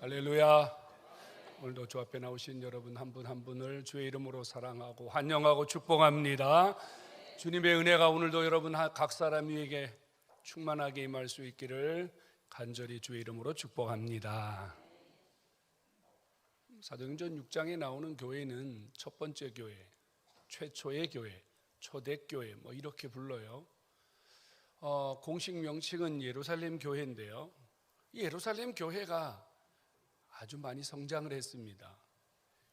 할렐루야. 오늘도 주 앞에 나오신 여러분 한분한 분을 주의 이름으로 사랑하고 환영하고 축복합니다. 주님의 은혜가 오늘도 여러분 각 사람 위에게 충만하게 임할 수 있기를 간절히 주의 이름으로 축복합니다. 사도행전 6장에 나오는 교회는 첫 번째 교회, 최초의 교회, 초대교회 뭐 이렇게 불러요. 어, 공식 명칭은 예루살렘 교회인데요. 이 예루살렘 교회가 아주 많이 성장을 했습니다.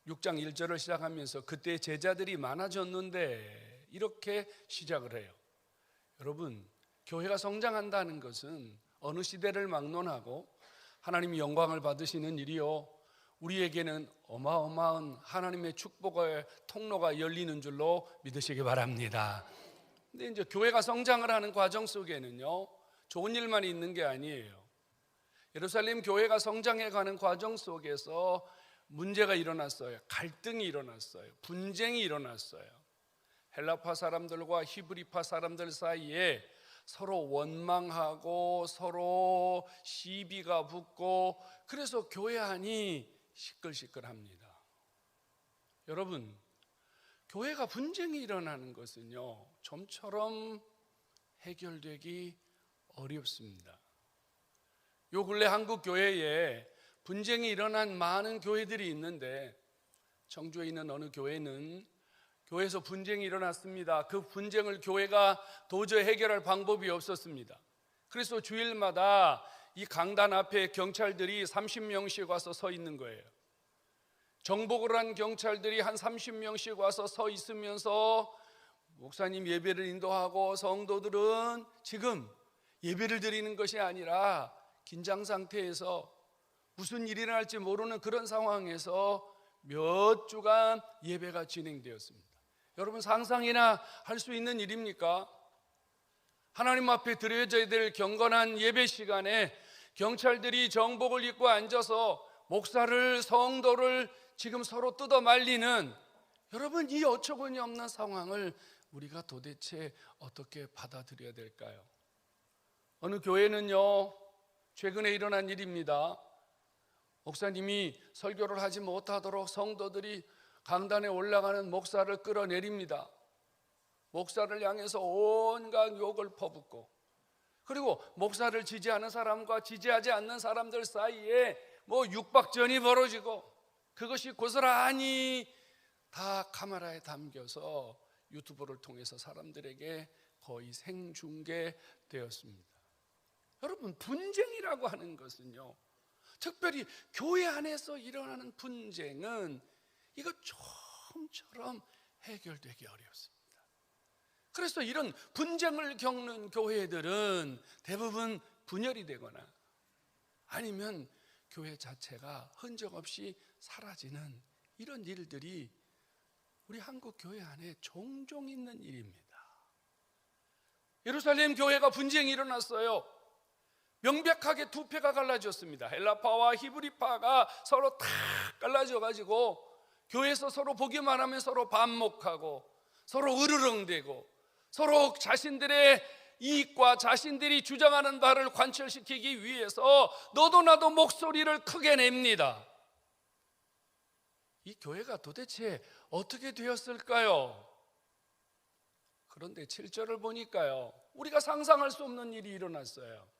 6장 1절을 시작하면서 그때 제자들이 많아졌는데 이렇게 시작을 해요. 여러분, 교회가 성장한다는 것은 어느 시대를 막론하고 하나님이 영광을 받으시는 일이요. 우리에게는 어마어마한 하나님의 축복의 통로가 열리는 줄로 믿으시기 바랍니다. 근데 이제 교회가 성장을 하는 과정 속에는요, 좋은 일만 있는 게 아니에요. 예루살렘 교회가 성장해 가는 과정 속에서 문제가 일어났어요. 갈등이 일어났어요. 분쟁이 일어났어요. 헬라파 사람들과 히브리파 사람들 사이에 서로 원망하고 서로 시비가 붙고 그래서 교회 안이 시끌시끌합니다. 여러분, 교회가 분쟁이 일어나는 것은요, 좀처럼 해결되기 어렵습니다. 요 근래 한국 교회에 분쟁이 일어난 많은 교회들이 있는데 청주에 있는 어느 교회는 교회에서 분쟁이 일어났습니다. 그 분쟁을 교회가 도저히 해결할 방법이 없었습니다. 그래서 주일마다 이 강단 앞에 경찰들이 30명씩 와서 서 있는 거예요. 정복을 한 경찰들이 한 30명씩 와서 서 있으면서 목사님 예배를 인도하고 성도들은 지금 예배를 드리는 것이 아니라 긴장 상태에서 무슨 일이 일어날지 모르는 그런 상황에서 몇 주간 예배가 진행되었습니다. 여러분 상상이나 할 수 있는 일입니까? 하나님 앞에 드려져야 될 경건한 예배 시간에 경찰들이 정복을 입고 앉아서 목사를 성도를 지금 서로 뜯어 말리는 여러분 이 어처구니 없는 상황을 우리가 도대체 어떻게 받아들여야 될까요? 어느 교회는요 최근에 일어난 일입니다. 목사님이 설교를 하지 못하도록 성도들이 강단에 올라가는 목사를 끌어내립니다. 목사를 향해서 온갖 욕을 퍼붓고 그리고 목사를 지지하는 사람과 지지하지 않는 사람들 사이에 뭐 육박전이 벌어지고 그것이 고스란히 다 카메라에 담겨서 유튜브를 통해서 사람들에게 거의 생중계되었습니다. 여러분 분쟁이라고 하는 것은요. 특별히 교회 안에서 일어나는 분쟁은 이거 좀처럼 해결되기 어렵습니다. 그래서 이런 분쟁을 겪는 교회들은 대부분 분열이 되거나 아니면 교회 자체가 흔적 없이 사라지는 이런 일들이 우리 한국 교회 안에 종종 있는 일입니다. 예루살렘 교회가 분쟁이 일어났어요. 명백하게 두 패가 갈라졌습니다. 헬라파와 히브리파가 서로 다 갈라져 가지고 교회에서 서로 보기만 하면 서로 반목하고 서로 으르렁대고 서로 자신들의 이익과 자신들이 주장하는 바를 관철시키기 위해서 너도 나도 목소리를 크게 냅니다. 이 교회가 도대체 어떻게 되었을까요? 그런데 7절을 보니까요. 우리가 상상할 수 없는 일이 일어났어요.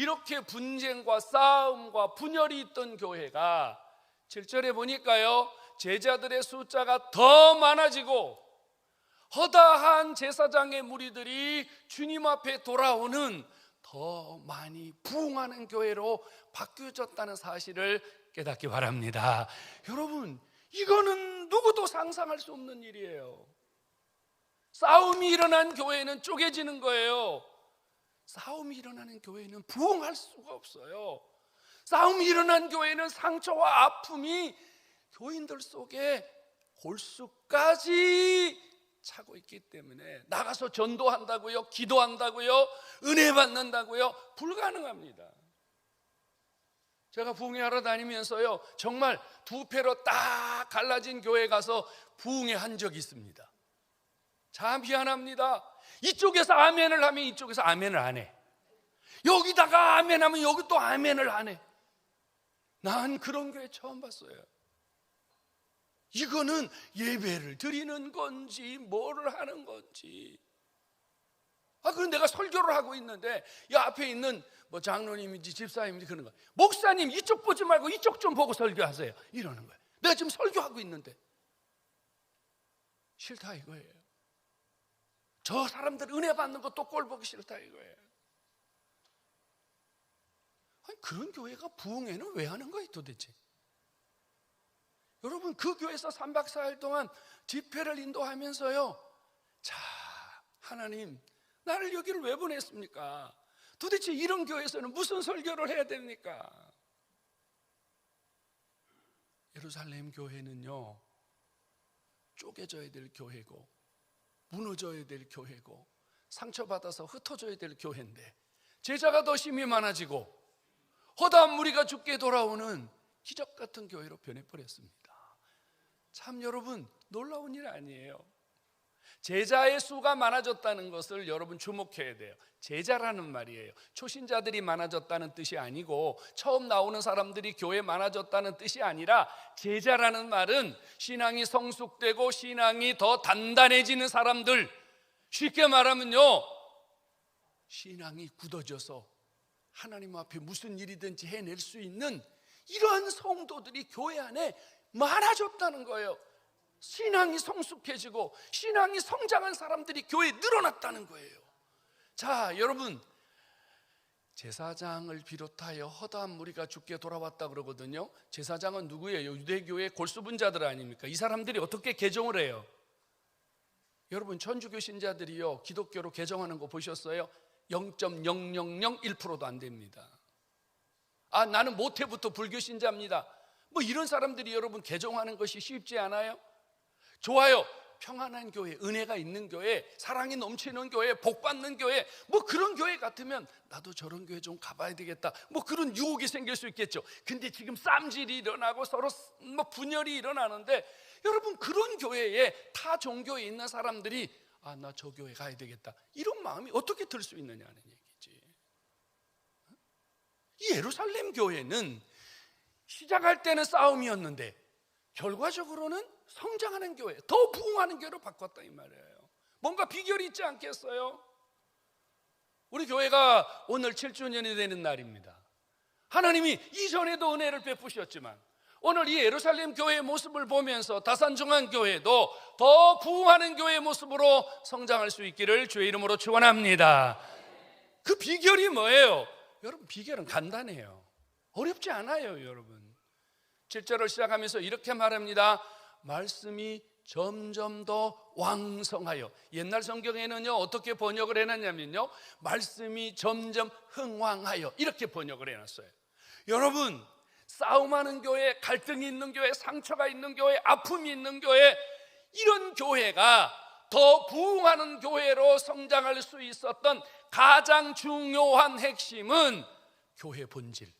이렇게 분쟁과 싸움과 분열이 있던 교회가 7절에 보니까요. 제자들의 숫자가 더 많아지고 허다한 제사장의 무리들이 주님 앞에 돌아오는 더 많이 부흥하는 교회로 바뀌어졌다는 사실을 깨닫기 바랍니다. 여러분, 이거는 누구도 상상할 수 없는 일이에요. 싸움이 일어난 교회는 쪼개지는 거예요. 싸움이 일어나는 교회는 부흥할 수가 없어요. 싸움이 일어난 교회는 상처와 아픔이 교인들 속에 골수까지 차고 있기 때문에 나가서 전도한다고요, 기도한다고요, 은혜 받는다고요, 불가능합니다. 제가 부흥회하러 다니면서요, 정말 두 패로 딱 갈라진 교회 가서 부흥회 한 적이 있습니다. 참 미안합니다. 이쪽에서 아멘을 하면 이쪽에서 아멘을 안 해. 여기다가 아멘 하면 여기 또 아멘을 안 해. 난 그런 교회 처음 봤어요. 이거는 예배를 드리는 건지 뭐를 하는 건지. 아, 그럼 내가 설교를 하고 있는데 이 앞에 있는 뭐 장로님인지 집사님인지 그런 거. 목사님 이쪽 보지 말고 이쪽 좀 보고 설교하세요. 이러는 거예요. 내가 지금 설교하고 있는데 싫다 이거예요. 저 사람들 은혜 받는 거또꼴 보기 싫다 이거예요. 아니, 그런 교회가 부흥회는 왜 하는 거예요 도대체? 여러분 그 교회에서 3박 4일 동안 집회를 인도하면서요. 자, 하나님 나를 여기를 왜 보냈습니까? 도대체 이런 교회에서는 무슨 설교를 해야 됩니까? 예루살렘 교회는요. 쪼개져야 될 교회고 무너져야 될 교회고 상처받아서 흩어져야 될 교회인데 제자가 더 힘이 많아지고 허다한 무리가 죽게 돌아오는 기적 같은 교회로 변해버렸습니다. 참 여러분 놀라운 일 아니에요. 제자의 수가 많아졌다는 것을 여러분 주목해야 돼요. 제자라는 말이에요. 초신자들이 많아졌다는 뜻이 아니고 처음 나오는 사람들이 교회 많아졌다는 뜻이 아니라 제자라는 말은 신앙이 성숙되고 신앙이 더 단단해지는 사람들 쉽게 말하면요. 신앙이 굳어져서 하나님 앞에 무슨 일이든지 해낼 수 있는 이러한 성도들이 교회 안에 많아졌다는 거예요. 신앙이 성숙해지고 신앙이 성장한 사람들이 교회에 늘어났다는 거예요. 자, 여러분 제사장을 비롯하여 허다한 무리가 죽게 돌아왔다 그러거든요. 제사장은 누구예요? 유대교의 골수분자들 아닙니까? 이 사람들이 어떻게 개종을 해요? 여러분 천주교 신자들이요 기독교로 개종하는 거 보셨어요? 0.0001%도 안 됩니다. 아 나는 모태부터 불교 신자입니다. 뭐 이런 사람들이 여러분 개종하는 것이 쉽지 않아요? 좋아요. 평안한 교회, 은혜가 있는 교회, 사랑이 넘치는 교회, 복 받는 교회, 뭐 그런 교회 같으면 나도 저런 교회 좀 가봐야 되겠다. 뭐 그런 유혹이 생길 수 있겠죠. 근데 지금 쌈질이 일어나고 서로 뭐 분열이 일어나는데 여러분 그런 교회에 타 종교에 있는 사람들이 아, 나 저 교회 가야 되겠다. 이런 마음이 어떻게 들 수 있느냐는 얘기지. 이 예루살렘 교회는 시작할 때는 싸움이었는데 결과적으로는 성장하는 교회, 더 부흥하는 교회로 바꿨다 이 말이에요. 뭔가 비결이 있지 않겠어요? 우리 교회가 오늘 7주년이 되는 날입니다. 하나님이 이전에도 은혜를 베푸셨지만 오늘 이 예루살렘 교회의 모습을 보면서 다산 중앙 교회도 더 부흥하는 교회의 모습으로 성장할 수 있기를 주의 이름으로 축원합니다. 그 비결이 뭐예요? 여러분 비결은 간단해요. 어렵지 않아요, 여러분. 7절을 시작하면서 이렇게 말합니다. 말씀이 점점 더 왕성하여 옛날 성경에는요 어떻게 번역을 해놨냐면요 말씀이 점점 흥왕하여 이렇게 번역을 해놨어요. 여러분 싸움하는 교회 갈등이 있는 교회 상처가 있는 교회 아픔이 있는 교회 이런 교회가 더 부흥하는 교회로 성장할 수 있었던 가장 중요한 핵심은 교회 본질.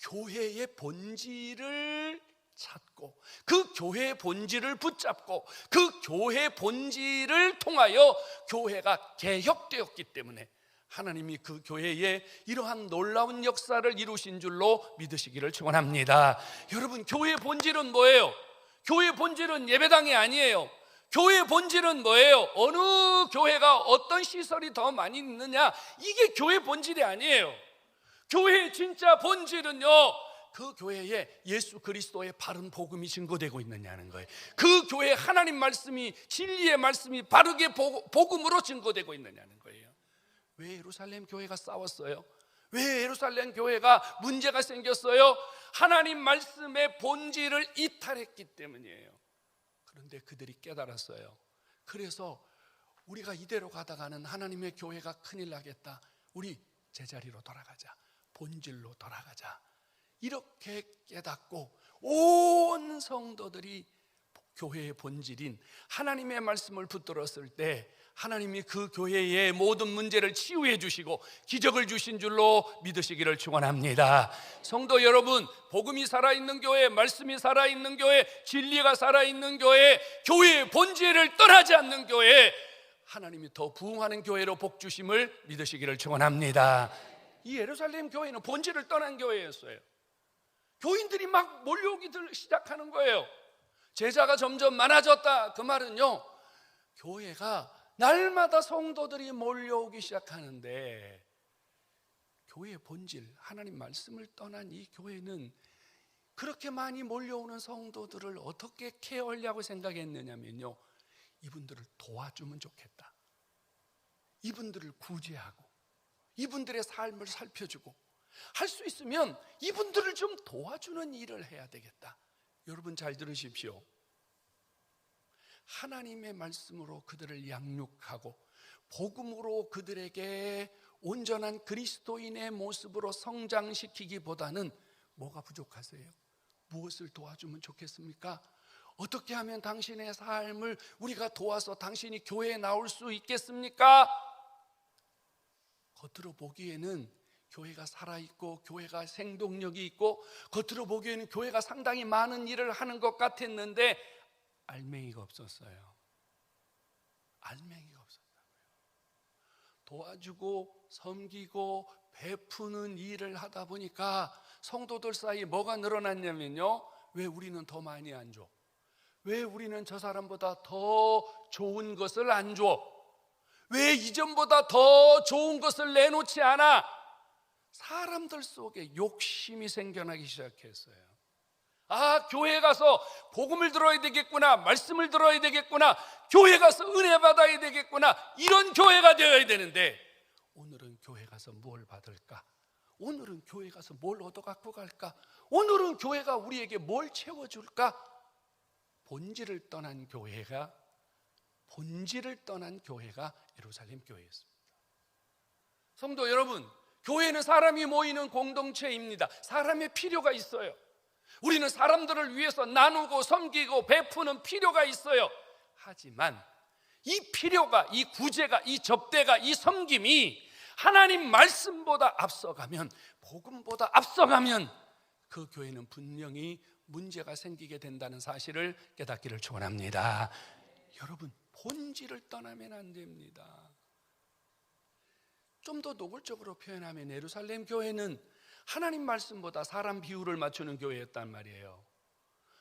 교회의 본질을 찾고 그 교회의 본질을 붙잡고 그 교회 본질을 통하여 교회가 개혁되었기 때문에 하나님이 그 교회에 이러한 놀라운 역사를 이루신 줄로 믿으시기를 축원합니다. 여러분 교회의 본질은 뭐예요? 교회의 본질은 예배당이 아니에요. 교회의 본질은 뭐예요? 어느 교회가 어떤 시설이 더 많이 있느냐? 이게 교회 본질이 아니에요. 교회의 진짜 본질은요. 그 교회에 예수 그리스도의 바른 복음이 증거되고 있느냐는 거예요. 그 교회에 하나님 말씀이 진리의 말씀이 바르게 복음으로 증거되고 있느냐는 거예요. 왜 예루살렘 교회가 싸웠어요? 왜 예루살렘 교회가 문제가 생겼어요? 하나님 말씀의 본질을 이탈했기 때문이에요. 그런데 그들이 깨달았어요. 그래서 우리가 이대로 가다가는 하나님의 교회가 큰일 나겠다. 우리 제자리로 돌아가자. 본질로 돌아가자. 이렇게 깨닫고 온 성도들이 교회의 본질인 하나님의 말씀을 붙들었을 때 하나님이 그 교회의 모든 문제를 치유해 주시고 기적을 주신 줄로 믿으시기를 축원합니다. 성도 여러분, 복음이 살아 있는 교회, 말씀이 살아 있는 교회, 진리가 살아 있는 교회, 교회의 본질을 떠나지 않는 교회, 하나님이 더 부흥하는 교회로 복 주심을 믿으시기를 축원합니다. 이 예루살렘 교회는 본질을 떠난 교회였어요. 교인들이 막 몰려오기 들- 시작하는 거예요. 제자가 점점 많아졌다. 그 말은요, 교회가 날마다 성도들이 몰려오기 시작하는데, 교회의 본질, 하나님 말씀을 떠난 이 교회는 그렇게 많이 몰려오는 성도들을 어떻게 케어하려고 생각했느냐면요, 이분들을 도와주면 좋겠다. 이분들을 구제하고, 이분들의 삶을 살펴주고, 할 수 있으면 이분들을 좀 도와주는 일을 해야 되겠다. 여러분 잘 들으십시오. 하나님의 말씀으로 그들을 양육하고 복음으로 그들에게 온전한 그리스도인의 모습으로 성장시키기보다는 뭐가 부족하세요? 무엇을 도와주면 좋겠습니까? 어떻게 하면 당신의 삶을 우리가 도와서 당신이 교회에 나올 수 있겠습니까? 겉으로 보기에는 교회가 살아있고 교회가 생동력이 있고 겉으로 보기에는 교회가 상당히 많은 일을 하는 것 같았는데 알맹이가 없었어요. 알맹이가 없었다고요. 도와주고 섬기고 베푸는 일을 하다 보니까 성도들 사이에 뭐가 늘어났냐면요. 왜 우리는 더 많이 안 줘? 왜 우리는 저 사람보다 더 좋은 것을 안 줘? 왜 이전보다 더 좋은 것을 내놓지 않아? 사람들 속에 욕심이 생겨나기 시작했어요. 아, 교회 가서 복음을 들어야 되겠구나. 말씀을 들어야 되겠구나. 교회 가서 은혜 받아야 되겠구나. 이런 교회가 되어야 되는데 오늘은 교회 가서 뭘 받을까? 오늘은 교회 가서 뭘 얻어 갖고 갈까? 오늘은 교회가 우리에게 뭘 채워 줄까? 본질을 떠난 교회가 본질을 떠난 교회가 예루살렘 교회였습니다. 성도 여러분, 교회는 사람이 모이는 공동체입니다. 사람의 필요가 있어요. 우리는 사람들을 위해서 나누고 섬기고 베푸는 필요가 있어요. 하지만 이 필요가, 이 구제가, 이 접대가, 이 섬김이 하나님 말씀보다 앞서가면, 복음보다 앞서가면 그 교회는 분명히 문제가 생기게 된다는 사실을 깨닫기를 축원합니다. 여러분, 본질을 떠나면 안 됩니다. 좀 더 노골적으로 표현하면 예루살렘 교회는 하나님 말씀보다 사람 비율을 맞추는 교회였단 말이에요.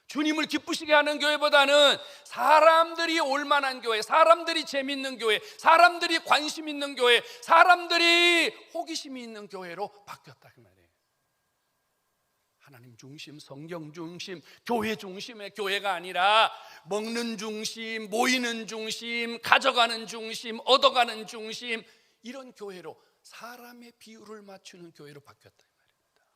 주님을 기쁘시게 하는 교회보다는 사람들이 올만한 교회, 사람들이 재밌는 교회, 사람들이 관심 있는 교회, 사람들이 호기심이 있는 교회로 바뀌었다 그 말이에요. 하나님 중심, 성경 중심, 교회 중심의 교회가 아니라 먹는 중심, 모이는 중심, 가져가는 중심, 얻어가는 중심 이런 교회로 사람의 비율을 맞추는 교회로 바뀌었다 이 말입니다.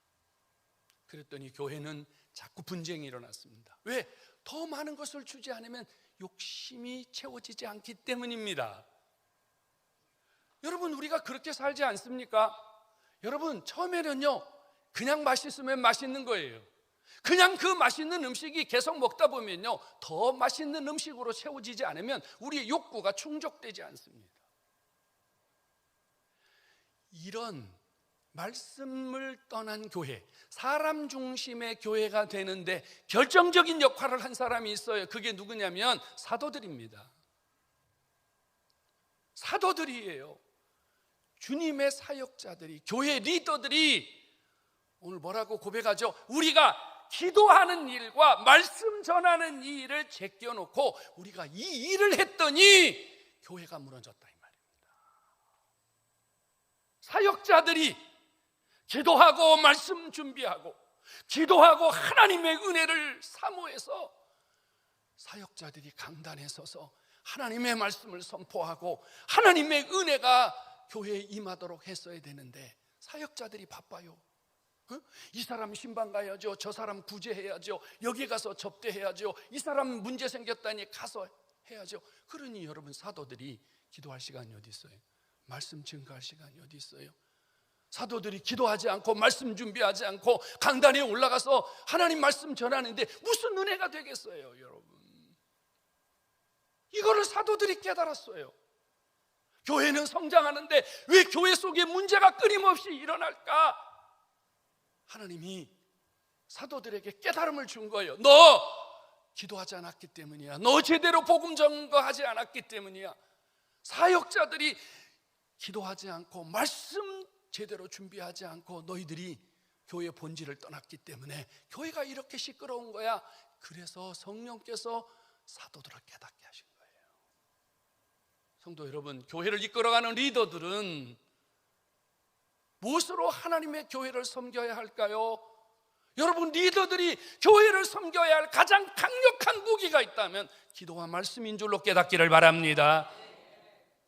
그랬더니 교회는 자꾸 분쟁이 일어났습니다. 왜? 더 많은 것을 주지 않으면 욕심이 채워지지 않기 때문입니다. 여러분 우리가 그렇게 살지 않습니까? 여러분 처음에는요 그냥 맛있으면 맛있는 거예요. 그냥 그 맛있는 음식이 계속 먹다 보면요 더 맛있는 음식으로 채워지지 않으면 우리의 욕구가 충족되지 않습니다. 이런 말씀을 떠난 교회, 사람 중심의 교회가 되는데 결정적인 역할을 한 사람이 있어요. 그게 누구냐면 사도들입니다. 사도들이에요. 주님의 사역자들이, 교회 리더들이 오늘 뭐라고 고백하죠? 우리가 기도하는 일과 말씀 전하는 이 일을 제껴놓고 우리가 이 일을 했더니 교회가 무너졌다. 사역자들이 기도하고 말씀 준비하고 기도하고 하나님의 은혜를 사모해서 사역자들이 강단에 서서 하나님의 말씀을 선포하고 하나님의 은혜가 교회에 임하도록 했어야 되는데 사역자들이 바빠요. 어? 이 사람 신방 가야죠. 저 사람 구제해야죠. 여기 가서 접대해야죠. 이 사람 문제 생겼다니 가서 해야죠. 그러니 여러분 사도들이 기도할 시간이 어디 있어요? 말씀 증거할 시간이 어디 있어요? 사도들이 기도하지 않고 말씀 준비하지 않고 강단에 올라가서 하나님 말씀 전하는데 무슨 은혜가 되겠어요, 여러분? 이거를 사도들이 깨달았어요. 교회는 성장하는데 왜 교회 속에 문제가 끊임없이 일어날까? 하나님이 사도들에게 깨달음을 준 거예요. 너 기도하지 않았기 때문이야. 너 제대로 복음 전거하지 않았기 때문이야. 사역자들이 기도하지 않고 말씀 제대로 준비하지 않고 너희들이 교회 본질을 떠났기 때문에 교회가 이렇게 시끄러운 거야. 그래서 성령께서 사도들을 깨닫게 하신 거예요. 성도 여러분, 교회를 이끌어가는 리더들은 무엇으로 하나님의 교회를 섬겨야 할까요? 여러분 리더들이 교회를 섬겨야 할 가장 강력한 무기가 있다면 기도와 말씀인 줄로 깨닫기를 바랍니다.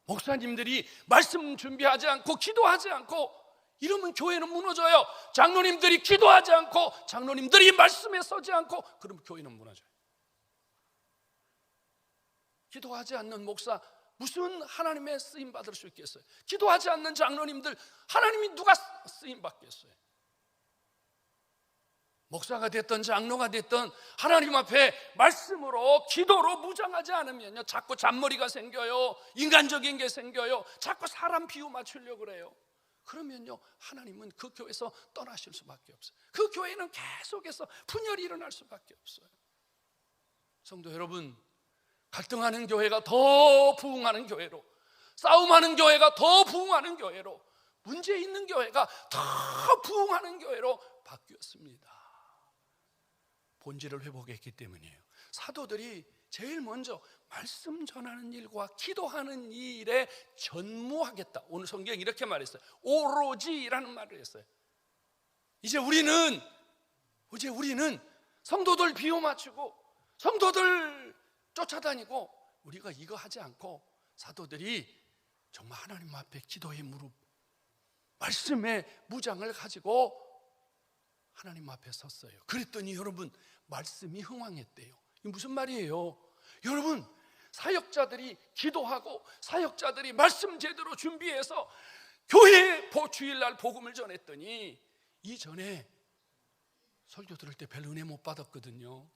목사님들이 말씀 준비하지 않고 기도하지 않고 이러면 교회는 무너져요. 장로님들이 기도하지 않고 장로님들이 말씀에 서지 않고 그러면 교회는 무너져요. 기도하지 않는 목사 무슨 하나님의 쓰임 받을 수 있겠어요? 기도하지 않는 장로님들 하나님이 누가 쓰임 받겠어요? 목사가 됐던 장로가 됐던 하나님 앞에 말씀으로 기도로 무장하지 않으면요. 자꾸 잔머리가 생겨요. 인간적인 게 생겨요. 자꾸 사람 비유 맞추려고 그래요. 그러면요 하나님은 그 교회에서 떠나실 수밖에 없어요. 그 교회는 계속해서 분열이 일어날 수밖에 없어요. 성도 여러분 갈등하는 교회가 더 부흥하는 교회로 싸움하는 교회가 더 부흥하는 교회로 문제 있는 교회가 더 부흥하는 교회로 바뀌었습니다 본질을 회복했기 때문이에요. 사도들이 제일 먼저 말씀 전하는 일과 기도하는 일에 전무하겠다. 오늘 성경 이렇게 말했어요. 오로지라는 말을 했어요. 이제 우리는 이제 우리는 성도들 비호 맞추고 성도들 쫓아다니고 우리가 이거 하지 않고 사도들이 정말 하나님 앞에 기도의 무릎 말씀의 무장을 가지고 하나님 앞에 섰어요. 그랬더니 여러분 말씀이 흥왕했대요. 이 무슨 말이에요? 여러분 사역자들이 기도하고 사역자들이 말씀 제대로 준비해서 교회 주일날 복음을 전했더니 이전에 설교 들을 때 별 은혜 못 받았거든요.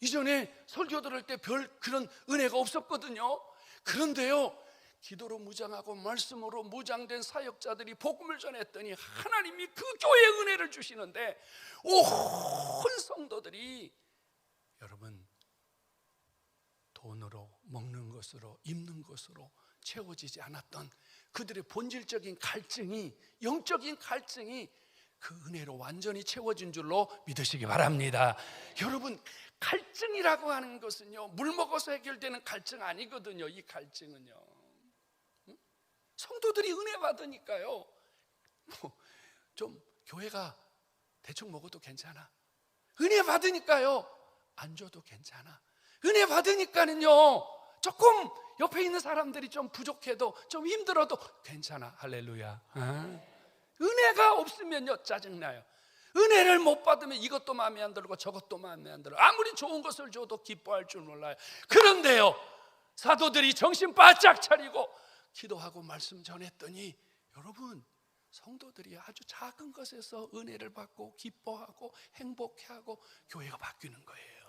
이전에 설교 들을 때 별 그런 은혜가 없었거든요. 그런데요. 기도로 무장하고 말씀으로 무장된 사역자들이 복음을 전했더니 하나님이 그 교회에 은혜를 주시는데 온 성도들이 여러분 돈으로 먹는 것으로 입는 것으로 채워지지 않았던 그들의 본질적인 갈증이 영적인 갈증이 그 은혜로 완전히 채워진 줄로 믿으시기 바랍니다. 여러분 갈증이라고 하는 것은요 물 먹어서 해결되는 갈증 아니거든요. 이 갈증은요. 성도들이 은혜 받으니까요. 뭐 좀 교회가 대충 먹어도 괜찮아. 은혜 받으니까요. 안 줘도 괜찮아. 은혜 받으니까는요. 조금 옆에 있는 사람들이 좀 부족해도 좀 힘들어도 괜찮아. 할렐루야. 어? 은혜가 없으면요 짜증나요. 은혜를 못 받으면 이것도 마음에 안 들고 저것도 마음에 안 들어. 아무리 좋은 것을 줘도 기뻐할 줄 몰라요. 그런데요 사도들이 정신 바짝 차리고 기도하고 말씀 전했더니 여러분 성도들이 아주 작은 것에서 은혜를 받고 기뻐하고 행복해하고 교회가 바뀌는 거예요.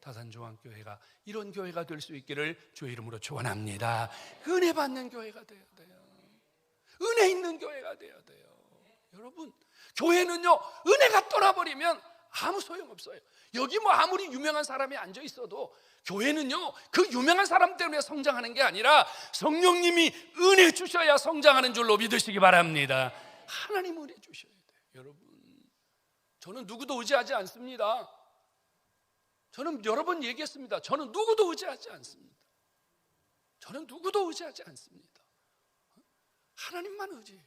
다산조항교회가 이런 교회가 될 수 있기를 주의 이름으로 축원합니다. 은혜 받는 교회가 되어야 돼요. 은혜 있는 교회가 되어야 돼요. 여러분 교회는요 은혜가 떠나버리면 아무 소용 없어요. 여기 뭐 아무리 유명한 사람이 앉아 있어도 교회는요 그 유명한 사람 때문에 성장하는 게 아니라 성령님이 은혜 주셔야 성장하는 줄로 믿으시기 바랍니다. 하나님 은혜 주셔야 돼요, 여러분. 저는 누구도 의지하지 않습니다. 저는 여러 번 얘기했습니다. 저는 누구도 의지하지 않습니다. 저는 누구도 의지하지 않습니다. 하나님만 의지.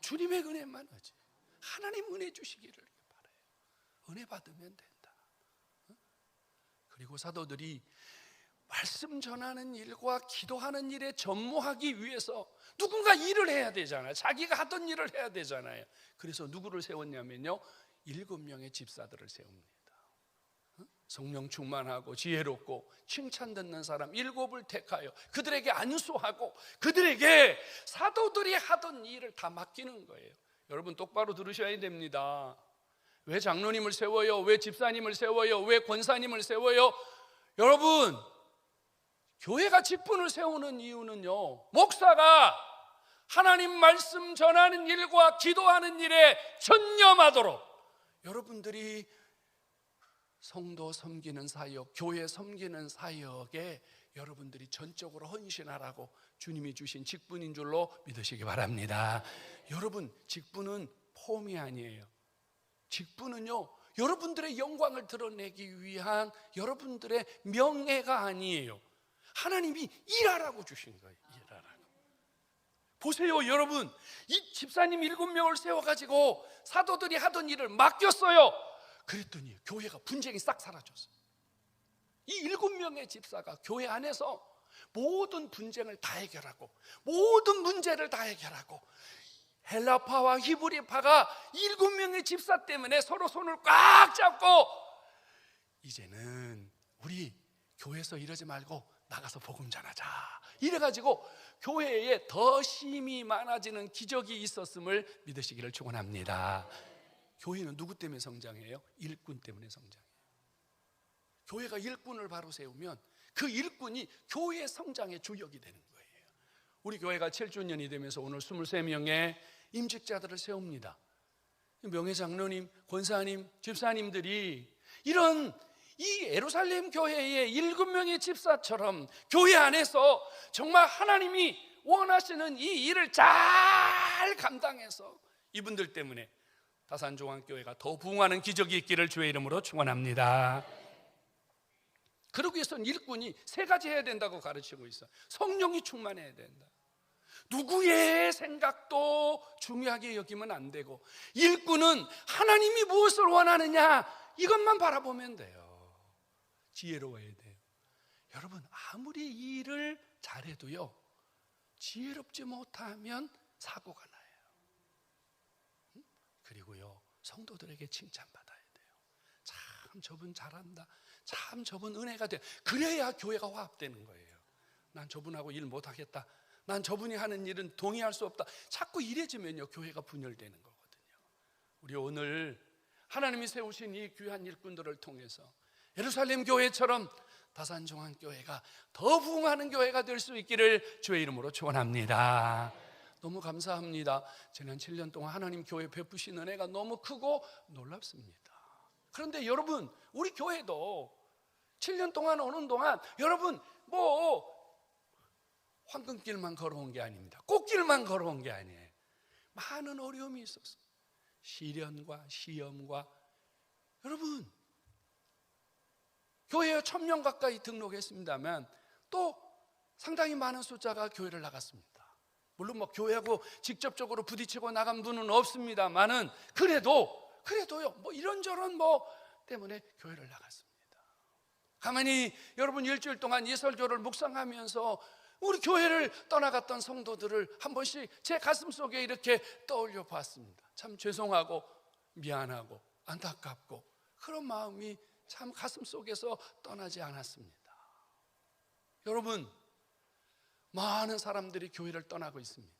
주님의 은혜만 의지. 하나님 은혜 주시기를. 은혜 받으면 된다. 그리고 사도들이 말씀 전하는 일과 기도하는 일에 전무하기 위해서 누군가 일을 해야 되잖아요. 자기가 하던 일을 해야 되잖아요. 그래서 누구를 세웠냐면요. 일곱 명의 집사들을 세웁니다. 성령 충만하고 지혜롭고 칭찬 듣는 사람 일곱을 택하여 그들에게 안수하고 그들에게 사도들이 하던 일을 다 맡기는 거예요. 여러분 똑바로 들으셔야 됩니다. 왜 장로님을 세워요? 왜 집사님을 세워요? 왜 권사님을 세워요? 여러분, 교회가 직분을 세우는 이유는요, 목사가 하나님 말씀 전하는 일과 기도하는 일에 전념하도록 여러분들이 성도 섬기는 사역, 교회 섬기는 사역에 여러분들이 전적으로 헌신하라고 주님이 주신 직분인 줄로 믿으시기 바랍니다. 여러분, 직분은 폼이 아니에요. 직분은요, 여러분들의 영광을 드러내기 위한 여러분들의 명예가 아니에요. 하나님이 일하라고 주신 거예요. 일하라고. 보세요, 여러분. 이 집사님 일곱 명을 세워가지고 사도들이 하던 일을 맡겼어요. 그랬더니 교회가 분쟁이 싹 사라졌어요. 이 일곱 명의 집사가 교회 안에서 모든 분쟁을 다 해결하고 모든 문제를 다 해결하고 헬라파와 히브리파가 일곱 명의 집사 때문에 서로 손을 꽉 잡고 이제는 우리 교회에서 이러지 말고 나가서 복음 전하자. 이래가지고 교회에 더 힘이 많아지는 기적이 있었음을 믿으시기를 축원합니다. 교회는 누구 때문에 성장해요? 일꾼 때문에 성장해요. 교회가 일꾼을 바로 세우면 그 일꾼이 교회의 성장의 주역이 되는 거예요. 우리 교회가 7주년이 되면서 오늘 23명의 임직자들을 세웁니다. 명예장로님, 권사님, 집사님들이 이런 이 예루살렘 교회의 일곱 명의 집사처럼 교회 안에서 정말 하나님이 원하시는 이 일을 잘 감당해서 이분들 때문에 다산종합교회가 더 부흥하는 기적이 있기를 주의 이름으로 축원합니다. 그러기 위해서는 일꾼이 세 가지 해야 된다고 가르치고 있어. 성령이 충만해야 된다. 누구의 생각도 중요하게 여기면 안 되고 일꾼은 하나님이 무엇을 원하느냐 이것만 바라보면 돼요. 지혜로워야 돼요. 여러분 아무리 일을 잘해도요 지혜롭지 못하면 사고가 나요. 응? 그리고요 성도들에게 칭찬받아야 돼요. 참 저분 잘한다. 참 저분 은혜가 돼. 그래야 교회가 화합되는 거예요. 난 저분하고 일 못하겠다. 난 저분이 하는 일은 동의할 수 없다. 자꾸 이래지면요 교회가 분열되는 거거든요. 우리 오늘 하나님이 세우신 이 귀한 일꾼들을 통해서 예루살렘 교회처럼 다산 종한 교회가 더 부흥하는 교회가 될 수 있기를 주의 이름으로 축원합니다. 너무 감사합니다. 지난 7년 동안 하나님 교회 베푸신 은혜가 너무 크고 놀랍습니다. 그런데 여러분, 우리 교회도 7년 동안 오는 동안 여러분 뭐 황금길만 걸어온 게 아닙니다. 꽃길만 걸어온 게 아니에요. 많은 어려움이 있었어요. 시련과 시험과 여러분 교회에 천명 가까이 등록했습니다만 또 상당히 많은 숫자가 교회를 나갔습니다. 물론 뭐 교회하고 직접적으로 부딪히고 나간 분은 없습니다만은 그래도 그래도요 뭐 이런저런 뭐 때문에 교회를 나갔습니다. 가만히 여러분 일주일 동안 예설교를 묵상하면서 우리 교회를 떠나갔던 성도들을 한 번씩 제 가슴 속에 이렇게 떠올려 봤습니다. 참 죄송하고 미안하고 안타깝고 그런 마음이 참 가슴 속에서 떠나지 않았습니다. 여러분, 많은 사람들이 교회를 떠나고 있습니다.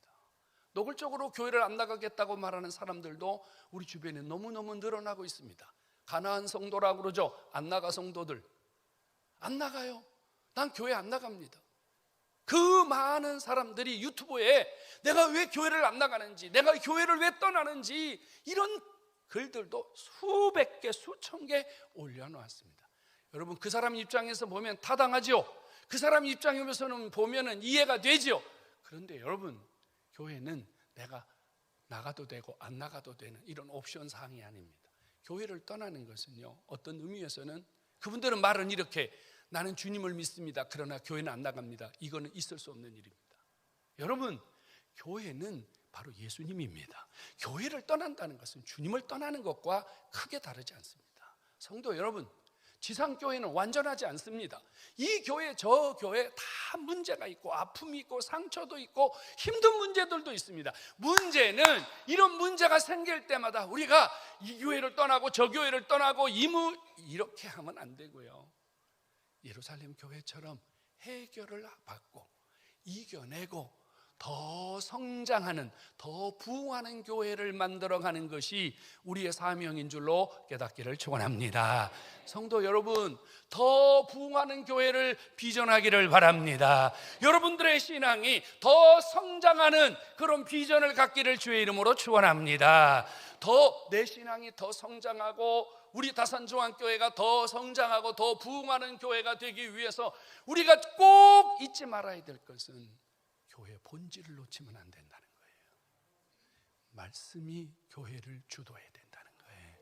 노골적으로 교회를 안 나가겠다고 말하는 사람들도 우리 주변에 너무너무 늘어나고 있습니다. 가나안 성도라고 그러죠. 안 나가 성도들. 안 나가요. 난 교회 안 나갑니다. 그 많은 사람들이 유튜브에 내가 왜 교회를 안 나가는지, 내가 교회를 왜 떠나는지 이런 글들도 수백 개, 수천 개 올려놓았습니다. 여러분 그 사람 입장에서 보면 타당하죠. 그 사람 입장에서는 보면은 이해가 되죠. 그런데 여러분 교회는 내가 나가도 되고 안 나가도 되는 이런 옵션 사항이 아닙니다. 교회를 떠나는 것은요 어떤 의미에서는 그분들은 말은 이렇게 나는 주님을 믿습니다. 그러나 교회는 안 나갑니다. 이거는 있을 수 없는 일입니다. 여러분 교회는 바로 예수님입니다. 교회를 떠난다는 것은 주님을 떠나는 것과 크게 다르지 않습니다. 성도 여러분, 지상교회는 완전하지 않습니다. 이 교회, 저 교회 다 문제가 있고, 아픔이 있고, 상처도 있고, 힘든 문제들도 있습니다. 문제는 이런 문제가 생길 때마다 우리가 이 교회를 떠나고, 저 교회를 떠나고, 이무, 이렇게 하면 안 되고요. 예루살렘 교회처럼 해결을 받고, 이겨내고, 더 성장하는, 더 부흥하는 교회를 만들어 가는 것이 우리의 사명인 줄로 깨닫기를 축원합니다. 성도 여러분, 더 부흥하는 교회를 비전하기를 바랍니다. 여러분들의 신앙이 더 성장하는 그런 비전을 갖기를 주의 이름으로 축원합니다. 더 내 신앙이 더 성장하고 우리 다산중앙교회가 더 성장하고 더 부흥하는 교회가 되기 위해서 우리가 꼭 잊지 말아야 될 것은 교회 본질을 놓치면 안 된다는 거예요. 말씀이 교회를 주도해야 된다는 거예요.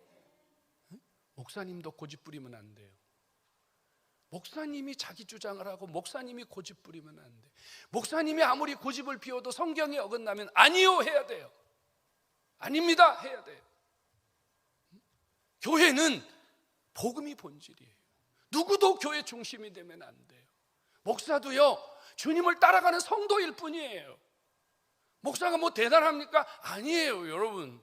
목사님도 고집 부리면 안 돼요. 목사님이 자기 주장을 하고 목사님이 고집 부리면 안 돼. 목사님이 아무리 고집을 피워도 성경에 어긋나면 아니요 해야 돼요. 아닙니다 해야 돼요. 교회는 복음이 본질이에요. 누구도 교회 중심이 되면 안 돼요. 목사도요, 주님을 따라가는 성도일 뿐이에요. 목사가 뭐 대단합니까? 아니에요, 여러분.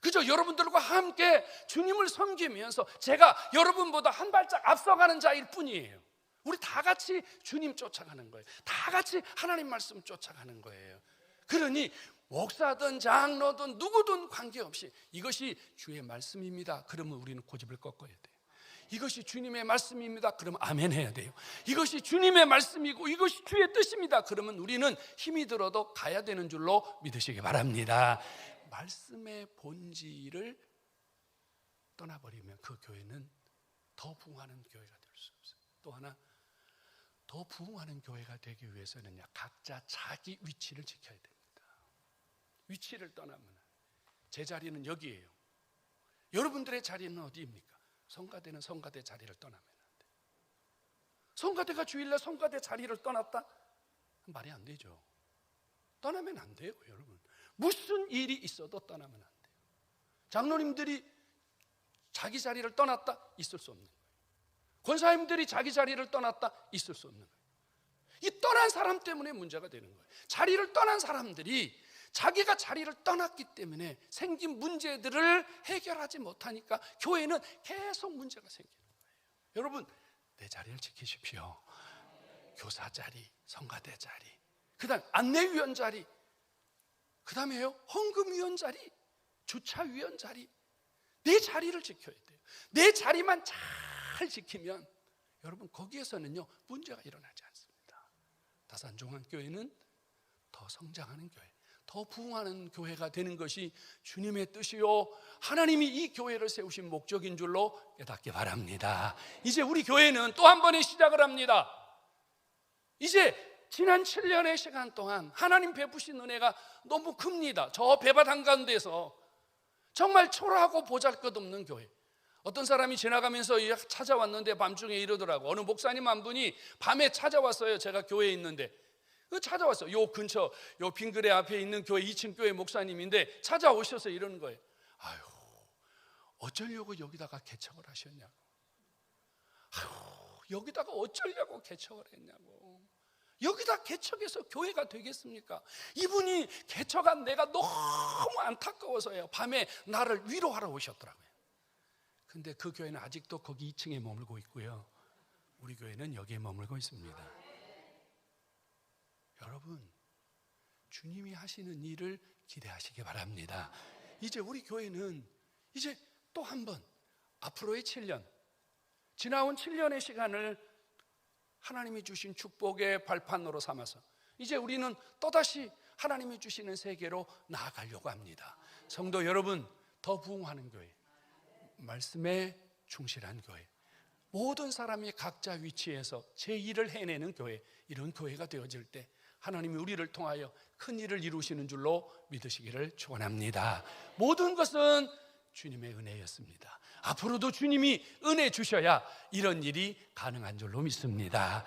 그저 여러분들과 함께 주님을 섬기면서 제가 여러분보다 한 발짝 앞서가는 자일 뿐이에요. 우리 다 같이 주님 쫓아가는 거예요. 다 같이 하나님 말씀 쫓아가는 거예요. 그러니 목사든 장로든 누구든 관계없이 이것이 주의 말씀입니다. 그러면 우리는 고집을 꺾어야 돼요. 이것이 주님의 말씀입니다. 그러면 아멘 해야 돼요. 이것이 주님의 말씀이고 이것이 주의 뜻입니다. 그러면 우리는 힘이 들어도 가야 되는 줄로 믿으시기 바랍니다. 말씀의 본질을 떠나버리면 그 교회는 더 부흥하는 교회가 될 수 없어요. 또 하나 더 부흥하는 교회가 되기 위해서는요 각자 자기 위치를 지켜야 됩니다. 위치를 떠나면 제 자리는 여기예요. 여러분들의 자리는 어디입니까? 성가대는 성가대 자리를 떠나면 안 돼요. 성가대가 주일날 성가대 자리를 떠났다? 말이 안 되죠. 떠나면 안 돼요, 여러분. 무슨 일이 있어도 떠나면 안 돼요. 장로님들이 자기 자리를 떠났다? 있을 수 없는 거예요. 권사님들이 자기 자리를 떠났다? 있을 수 없는 거예요. 이 떠난 사람 때문에 문제가 되는 거예요. 자리를 떠난 사람들이 자기가 자리를 떠났기 때문에 생긴 문제들을 해결하지 못하니까 교회는 계속 문제가 생기는 거예요. 여러분, 내 자리를 지키십시오. 교사 자리, 성가대 자리, 그 다음 안내위원 자리, 그 다음에요 헌금위원 자리, 주차위원 자리, 내 자리를 지켜야 돼요. 내 자리만 잘 지키면 여러분 거기에서는요 문제가 일어나지 않습니다. 다산종합교회는 더 성장하는 교회, 더 부흥하는 교회가 되는 것이 주님의 뜻이요 하나님이 이 교회를 세우신 목적인 줄로 깨닫기 바랍니다. 이제 우리 교회는 또 한 번의 시작을 합니다. 이제 지난 7년의 시간 동안 하나님 베푸신 은혜가 너무 큽니다. 저 배밭 한가운데서 정말 초라하고 보잘것없는 교회. 어떤 사람이 지나가면서 찾아왔는데 밤중에 이러더라고. 어느 목사님 한 분이 밤에 찾아왔어요. 제가 교회에 있는데. 그 찾아왔어요. 요 근처, 요 빙그레 앞에 있는 교회 2층 교회 목사님인데 찾아오셔서 이러는 거예요. 아유, 어쩌려고 여기다가 개척을 하셨냐고. 아유, 여기다가 어쩌려고 개척을 했냐고. 여기다 개척해서 교회가 되겠습니까? 이분이 개척한 내가 너무 안타까워서요. 밤에 나를 위로하러 오셨더라고요. 근데 그 교회는 아직도 거기 2층에 머물고 있고요. 우리 교회는 여기에 머물고 있습니다. 여러분, 주님이 하시는 일을 기대하시기 바랍니다. 이제 우리 교회는 이제 또 한 번 앞으로의 7년, 지나온 7년의 시간을 하나님이 주신 축복의 발판으로 삼아서 이제 우리는 또다시 하나님이 주시는 세계로 나아가려고 합니다. 성도 여러분, 더 부흥하는 교회, 말씀에 충실한 교회, 모든 사람이 각자 위치에서 제 일을 해내는 교회, 이런 교회가 되어질 때 하나님이 우리를 통하여 큰 일을 이루시는 줄로 믿으시기를 축원합니다. 모든 것은 주님의 은혜였습니다. 앞으로도 주님이 은혜 주셔야 이런 일이 가능한 줄로 믿습니다.